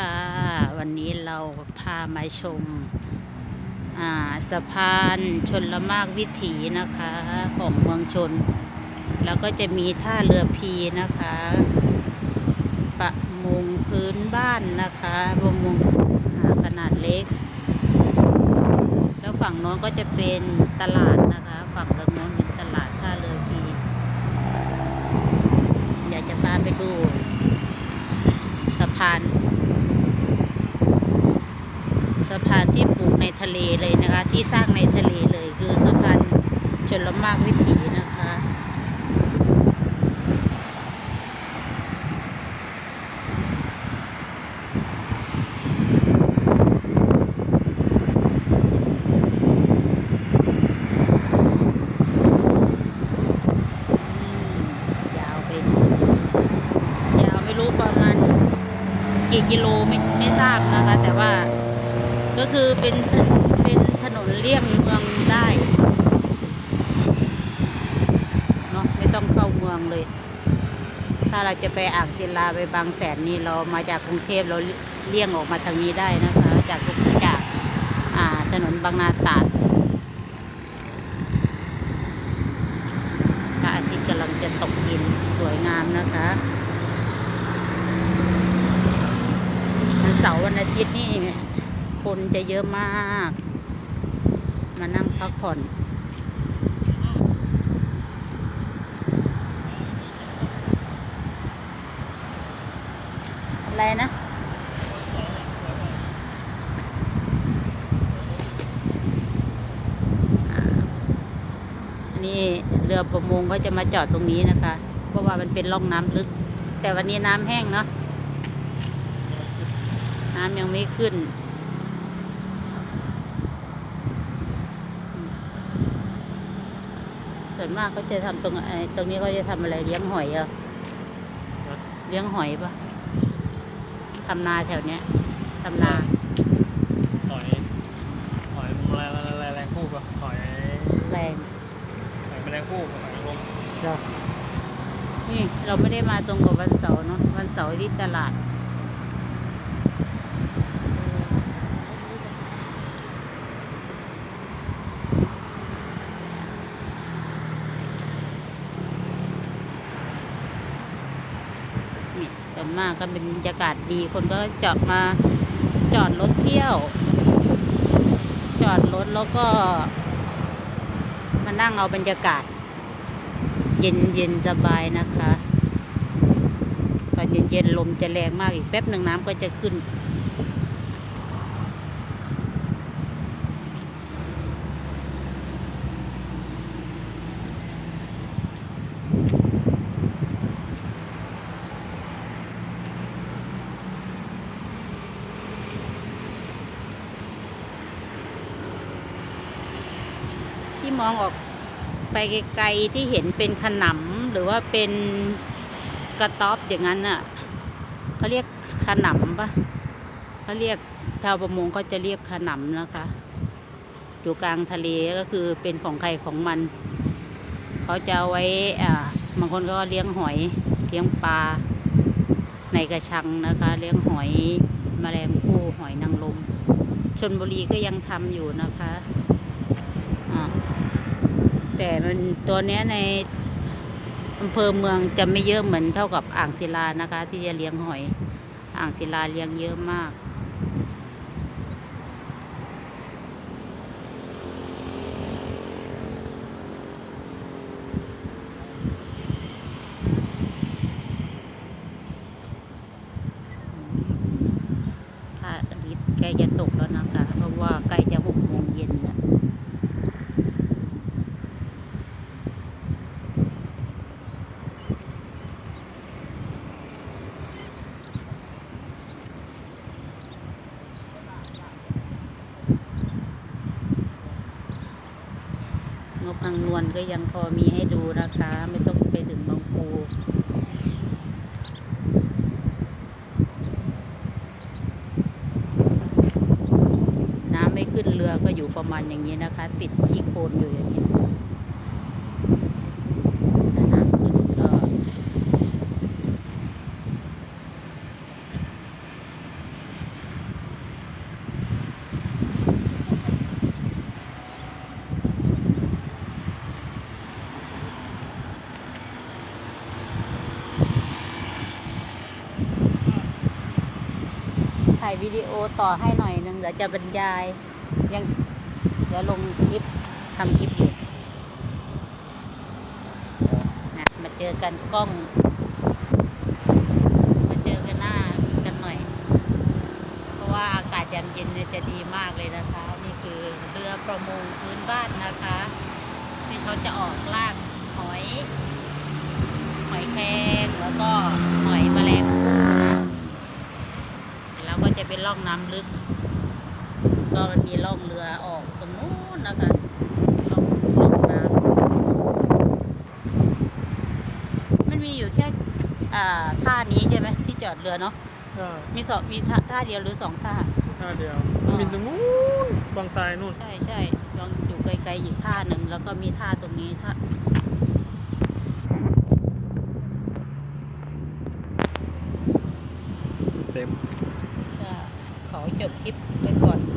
ค่ะ วันนี้เราพามาชมาสะพานชนละมากวิถีนะคะของเมืองชน แล้วก็จะมีท่าเรือพีนะคะ ประมงพื้นบ้านนะคะประมงขนาดเล็ก แล้วฝั่งโน้นก็จะเป็นตลาดนะคะ ฝั่งตรงโน้นเป็นตลาดท่าเรือพี อยากจะพาไปดูสะพาน สะพานที่ปลูก ในทะเลเลยนะคะ ที่สร้างในทะเลเลยคือสะพานชนละมากวิถีนะคะยาวไปยาวไม่รู้ประมาณกี่กิโลไม่ไม่ทราบนะคะ แต่ว่า ก็คือเป็นเป็นถนนเลี่ยงเมืองได้เนาะไม่ต้องเข้าเมืองเลย ถ้าเราจะไปอ่างศิลาไปบางแสนนี่เรามาจากกรุงเทพเราเลี่ยงออกมาทางนี้ได้นะคะ จากจากอ่าถนนบางนาตราดพระอาทิตย์กำลังจะตกดินสวยงามนะคะวันเสาร์วันอาทิตย์นี่ คนจะเยอะมาก มานั่งพักผ่อน อะไรนะอันนี้เรือประมงก็จะมาจอดตรงนี้นะคะ เพราะว่ามันเป็นร่องน้ำลึก แต่วันนี้น้ำแห้งเนาะน้ำยังไม่ขึ้น ส่วนมากเขาจะทำตรงไอ้ตรงนี้เขาจะทำอะไรเลี้ยงหอยเหรอเลี้ยงหอยปะทำนาแถวเนี้ยทำนาหอยหอยอะไรอะไรอะไรคู่กับหอยแรงหอยแมลงคู่กับหอยลมเหรอนี่เราไม่ได้มาตรงกับวันเสาร์เนาะวันเสาร์ที่ตลาด มากก็เป็นบรรยากาศดี คนก็จอดมาจอดรถเที่ยว จอดรถแล้วก็ มานั่งเอาบรรยากาศ เย็นเย็นสบายนะคะตอนเย็นเย็นลมจะแรงมากอีกแป๊บหนึ่งน้ำก็จะขึ้น มองออกไปไกลๆที่เห็นเป็นขนำหรือว่าเป็นกระต๊อบอย่างนั้นน่ะเขาเรียกขนำปะเขาเรียกชาวประมงก็จะเรียกขนำนะคะ อยู่กลางทะเลก็คือเป็นของใครของมัน เขาจะไว้อ่าบางคนก็เลี้ยงหอยเลี้ยงปลาในกระชังนะคะ เลี้ยงหอยแมลงภู่หอยนางรมชนบุรีก็ยังทำอยู่นะคะ แต่มันตัวเนี้ยในอำเภอเมืองจะไม่เยอะเหมือนเท่ากับอ่างศิลานะคะ ที่จะเลี้ยงหอย อ่างศิลาเลี้ยงเยอะมากพระอาทิตย์ใกล้จะตกแล้วนะคะ เพราะว่าใกล้จะหกโมงเย็นแล้ว นกนางนวลก็ยังพอมีให้ดูนะคะ ไม่ต้องไปถึงบางปูน้ำไม่ขึ้นเรือก็อยู่ประมาณอย่างนี้นะคะ ติดขี้โคลนอยู่อย่างนี้ถ้าน้ำขึ้นก็ายวิดีโอต่อให้หน่อยหนึ่งเดี๋ยวจะบรรยาย ยังเดี๋ยวลงคลิปทำคลิปอยู่นะมาเจอกันกล้อง มาเจอกันหน้ากันหน่อย เพราะว่าอากาศยามเย็นเนี่ยจะดีมากเลยนะคะ นี่คือเรือประมงพื้นบ้านนะคะที่เขาจะออกลากหอย หอยแครงแล้วก็หอยแมลงภู่ จะเป็นร่องน้ำลึก ก็มันมีร่องเรือออกตรงนู้นนะคะร่องร่องน้ำมันมีอยู่แค่อ่าท่านี้ใช่ไหมที่จอดเรือเนาะใช่มีสองมีท่าท่าเดียวหรือสองท่าท่าเดียวอ๋อมีตรงนู้นบางทรายนู่นใช่ใช่ลองอยู่ไกลๆอีกท่าหนึ่งแล้วก็มีท่าตรงนี้ท่าเต็มก็ขอ จบคลิปไปก่อน